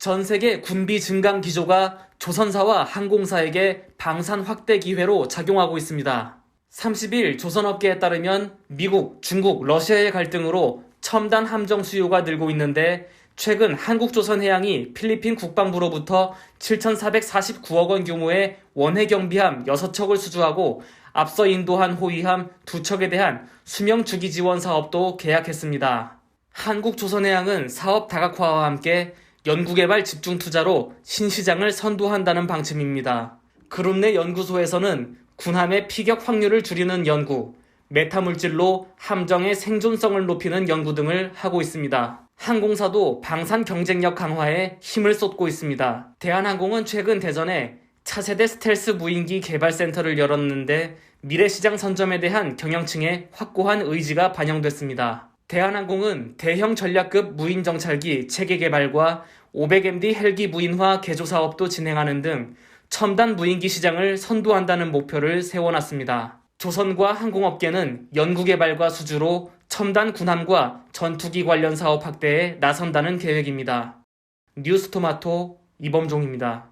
전 세계 군비 증강 기조가 조선사와 항공사에게 방산 확대 기회로 작용하고 있습니다. 30일 조선업계에 따르면 미국, 중국, 러시아의 갈등으로 첨단 함정 수요가 늘고 있는데 최근 한국조선해양이 필리핀 국방부로부터 7,449억 원 규모의 원해 경비함 6척을 수주하고 앞서 인도한 호위함 2척에 대한 수명 주기 지원 사업도 계약했습니다. 한국조선해양은 사업 다각화와 함께 연구개발 집중 투자로 신시장을 선도한다는 방침입니다. 그룹 내 연구소에서는 군함의 피격 확률을 줄이는 연구, 메타물질로 함정의 생존성을 높이는 연구 등을 하고 있습니다. 항공사도 방산 경쟁력 강화에 힘을 쏟고 있습니다. 대한항공은 최근 대전에 차세대 스텔스 무인기 개발센터를 열었는데 미래시장 선점에 대한 경영층의 확고한 의지가 반영됐습니다. 대한항공은 대형 전략급 무인 정찰기 체계 개발과 500MD 헬기 무인화 개조 사업도 진행하는 등 첨단 무인기 시장을 선도한다는 목표를 세워놨습니다. 조선과 항공업계는 연구개발과 수주로 첨단 군함과 전투기 관련 사업 확대에 나선다는 계획입니다. 뉴스토마토 이범종입니다.